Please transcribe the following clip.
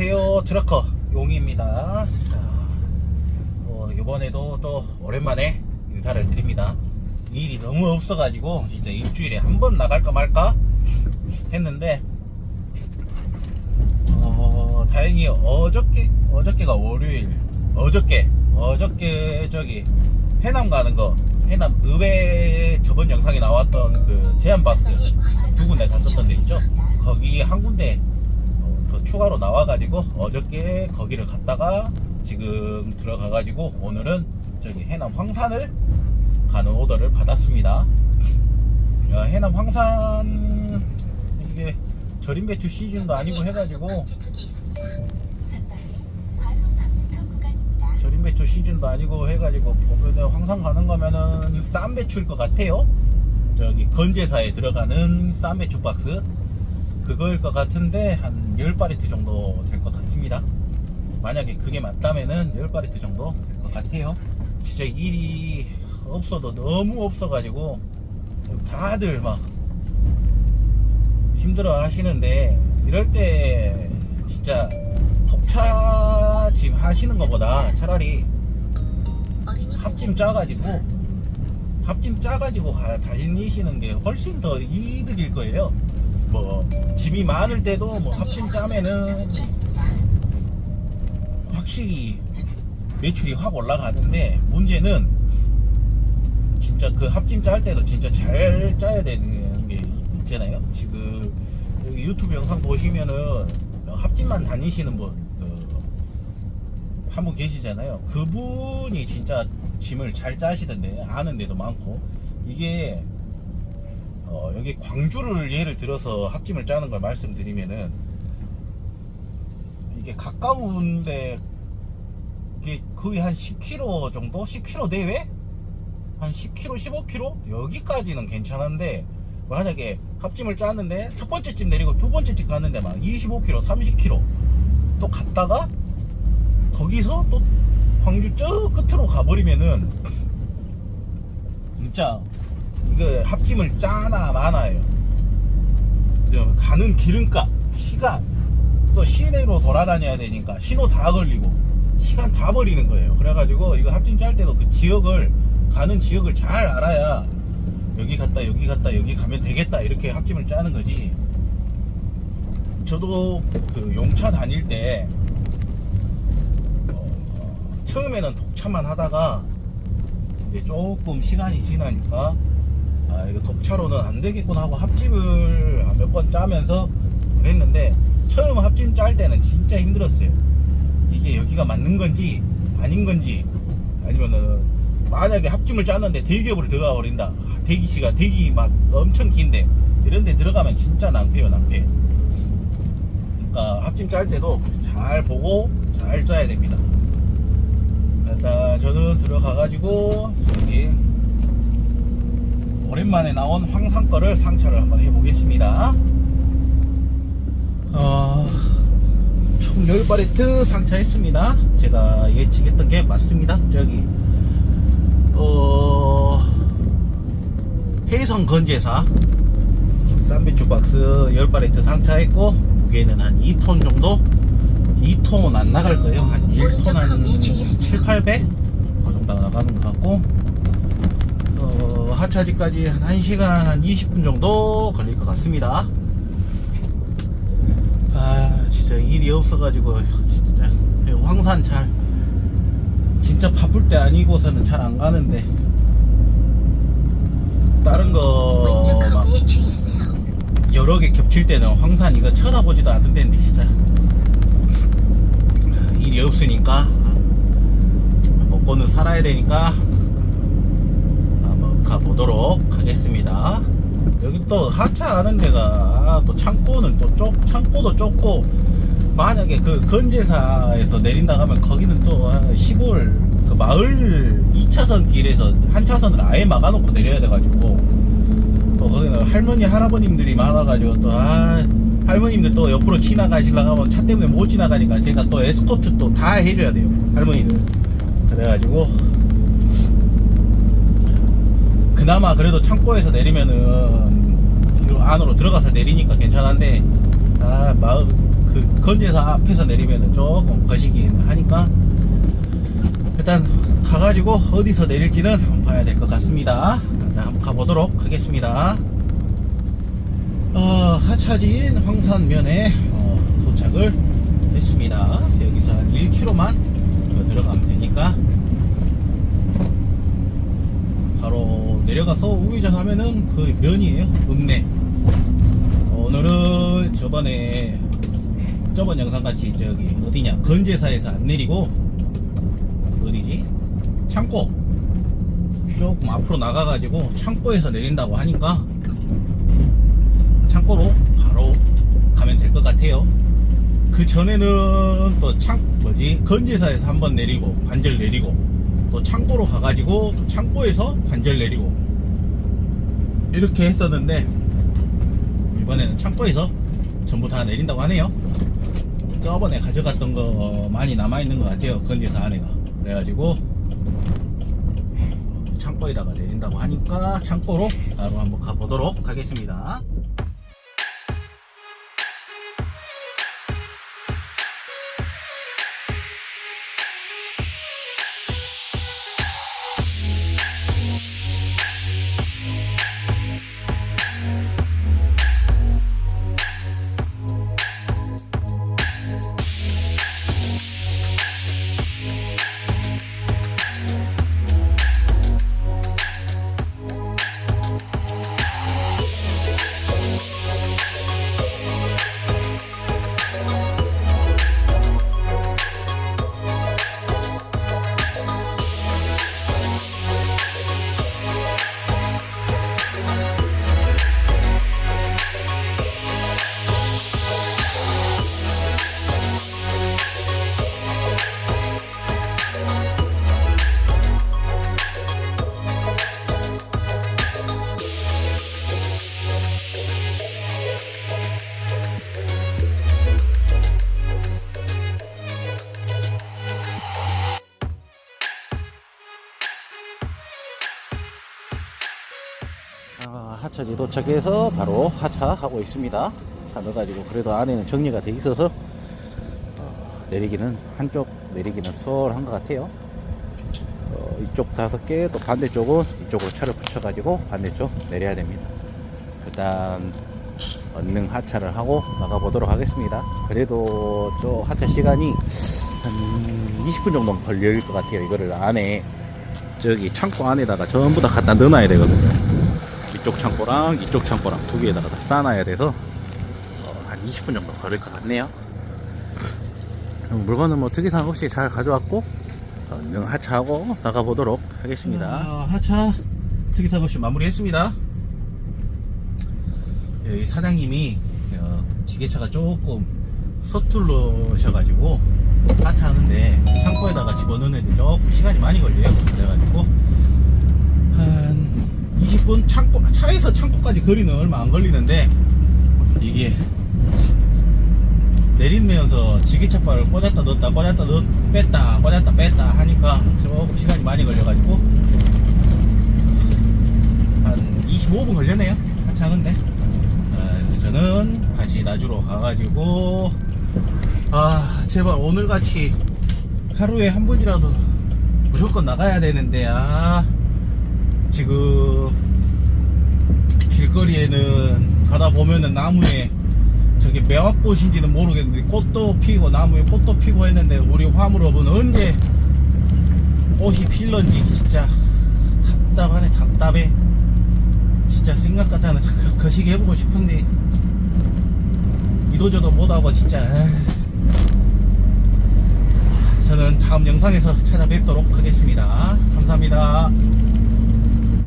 안녕하세요. 트러커 용희입니다. 자, 어, 이번에도 또 오랜만에 인사를 드립니다. 일이 너무 없어가지고 진짜 일주일에 한 번 나갈까 말까 했는데 어, 다행히 어저께 어저께가 월요일. 어저께 어저께 저기 해남 가는 거 해남 읍에 저번 영상에 나왔던 그 제한박스 두 군데 갔었던 데 있죠? 거기 한 군데 추가로 나와가지고 어저께 거기를 갔다가 지금 들어가가지고 오늘은 저기 해남 황산을 가는 오더를 받았습니다. 어, 해남 황산 이게 절임 배추 시즌도 아니고 해가지고 절임 배추 시즌도 아니고 해가지고 보면은 황산 가는 거면은 쌈 배추일 것 같아요. 저기 건제사에 들어가는 쌈 배추 박스 그거일 것 같은데 한 10바리트 정도 될 것 같습니다. 만약에 그게 맞다면은 10바리트 정도 될 것 같아요. 진짜 일이 없어도 너무 없어 가지고 다들 막 힘들어 하시는데 이럴 때 진짜 독차짐 하시는 것보다 차라리 합짐 짜가지고 합짐 짜가지고 가- 다니시는 게 훨씬 더 이득일 거예요. 뭐 짐이 많을 때도 뭐 합짐 짜면은 확실히 매출이 확 올라가는데 문제는 진짜 그 합짐 짤 때도 진짜 잘 짜야 되는 게 있잖아요. 지금 여기 유튜브 영상 보시면은 합짐만 다니시는 분, 그, 한 분 계시잖아요. 그분이 진짜 짐을 잘 짜시던데 아는 데도 많고 이게 어, 여기 광주를 예를 들어서 합짐을 짜는 걸 말씀드리면은 이게 가까운데 이게 거의 한 10km 정도? 10km 내외? 한 10km, 15km? 여기까지는 괜찮은데 만약에 합짐을 짜는데 첫 번째 집 내리고 두 번째 집 갔는데 막 25km, 30km 또 갔다가 거기서 또 광주 저 끝으로 가버리면은 진짜 이거 합짐을 짜나 마나예요. 그 가는 기름값, 시간, 또 시내로 돌아다녀야 되니까 신호 다 걸리고 시간 다 버리는 거예요. 그래가지고 이거 합진 짤 때도 그 지역을 가는 지역을 잘 알아야 여기 갔다 여기 갔다 여기 가면 되겠다 이렇게 합짐을 짜는 거지. 저도 그 용차 다닐 때 어, 처음에는 독차만 하다가 이제 조금 시간이 지나니까 아 이거 독차로는 안 되겠구나 하고 합집을 몇 번 짜면서 그랬는데 처음 합집 짤 때는 진짜 힘들었어요. 이게 여기가 맞는 건지 아닌 건지 아니면은 만약에 합집을 짰는데 대기업으로 들어가 버린다. 대기 시간 대기 막 엄청 긴데 이런 데 들어가면 진짜 낭패요 낭패. 그러니까 합집 짤 때도 잘 보고 잘 짜야 됩니다. 일단 저는 들어가 가지고 저기 오랜만에 나온 황산 거를 상차를 한번 해보겠습니다. 어, 총 10바레트 상차했습니다. 제가 예측했던 게 맞습니다. 저기, 어, 해성 건제사 쌈배추 박스 10바레트 상차했고, 무게는 한 2톤 정도? 2톤 안 나갈 거예요. 한 1톤 한 7, 800? 그 정도 나가는 것 같고, 어, 하차지까지 한 1시간 한 20분 정도 걸릴 것 같습니다. 아, 진짜 일이 없어가지고, 진짜, 황산 잘, 진짜 바쁠 때 아니고서는 잘 안 가는데, 다른 거, 막, 여러 개 겹칠 때는 황산 이거 쳐다보지도 않는데, 진짜. 일이 없으니까, 먹고는 살아야 되니까, 가보도록 하겠습니다. 여기 또 하차 하는 데가 또 창고는 또 좁, 창고도 좁고 만약에 그 건제사에서 내린다 하면 거기는 또 아, 시골 그 마을 2차선 길에서 한 차선을 아예 막아놓고 내려야 돼가지고 또 거기는 할머니 할아버님들이 많아가지고 또 아 할머님들 또 옆으로 지나가시려고 하면 차 때문에 못 지나가니까 제가 또 에스코트 또 다 해줘야 돼요 할머니들 그래가지고 그나마 그래도 창고에서 내리면은 안으로 들어가서 내리니까 괜찮은데 아 마을 그 건재사 앞에서 내리면은 조금 거시긴 하니까 일단 가가지고 어디서 내릴지는 한번 봐야 될 것 같습니다. 한번 가보도록 하겠습니다. 어, 하차진 황산면에 어, 도착을 했습니다. 여기서 한 1km만 들어가면 되니까 바로 내려가서 우회전 하면은 그 면이에요. 읍내. 어, 오늘은 저번에 저번 영상 같이 저기 어디냐 건재사에서 안 내리고 어디지 창고 조금 앞으로 나가가지고 창고에서 내린다고 하니까 창고로 바로 가면 될 것 같아요. 그 전에는 또 창 뭐지 건재사에서 한번 내리고 반절 내리고 또 창고로 가가지고 또 창고에서 반절 내리고 이렇게 했었는데 이번에는 창고에서 전부 다 내린다고 하네요. 저번에 가져갔던 거 많이 남아있는 것 같아요. 건재사 안에가. 그래가지고 창고에다가 내린다고 하니까 창고로 바로 한번 가보도록 하겠습니다. 하차지 도착해서 바로 하차하고 있습니다. 차 넣어가지고 그래도 안에는 정리가 돼 있어서 어, 내리기는 한쪽 내리기는 수월한 것 같아요. 어, 이쪽 다섯 개, 또 반대쪽은 이쪽으로 차를 붙여가지고 반대쪽 내려야 됩니다. 일단 언능 하차를 하고 나가보도록 하겠습니다. 그래도 저 하차 시간이 한 20분 정도 걸릴 것 같아요. 이거를 안에 저기 창고 안에다가 전부 다 갖다 넣어놔야 되거든요. 이쪽 창고랑 이쪽 창고랑 두 개에다가 다 쌓아놔야 돼서 어, 한 20분 정도 걸릴 것 같네요. 음, 물건은 뭐 특이사항 없이 잘 가져왔고 얼른 하차하고 나가보도록 하겠습니다. 아, 하차 특이사항 없이 마무리했습니다. 예, 이 사장님이 어, 지게차가 조금 서툴러셔가지고 하차하는데 창고에다가 집어넣는데 조금 시간이 많이 걸려요. 그래가지고 한 20분 창고 차에서 창고까지 거리는 얼마 안 걸리는데 이게 내리면서 지게차바를 꽂았다 넣었다 꽂았다 넣 뺐다 꽂았다 뺐다 하니까 조금 시간이 많이 걸려가지고 한 25분 걸렸네요. 하차하는데. 아, 저는 다시 나주로 가가지고 아 제발 오늘같이 하루에 한 번이라도 무조건 나가야 되는데 아 지금 길거리에는 가다 보면은 나무에 저게 매화꽃인지는 모르겠는데 꽃도 피고 나무에 꽃도 피고 했는데 우리 화물업은 언제 꽃이 필런지 진짜 답답하네 답답해. 진짜 생각 같아는 거- 거시기 해보고 싶은데 이도저도 못하고 진짜. 저는 다음 영상에서 찾아뵙도록 하겠습니다. 감사합니다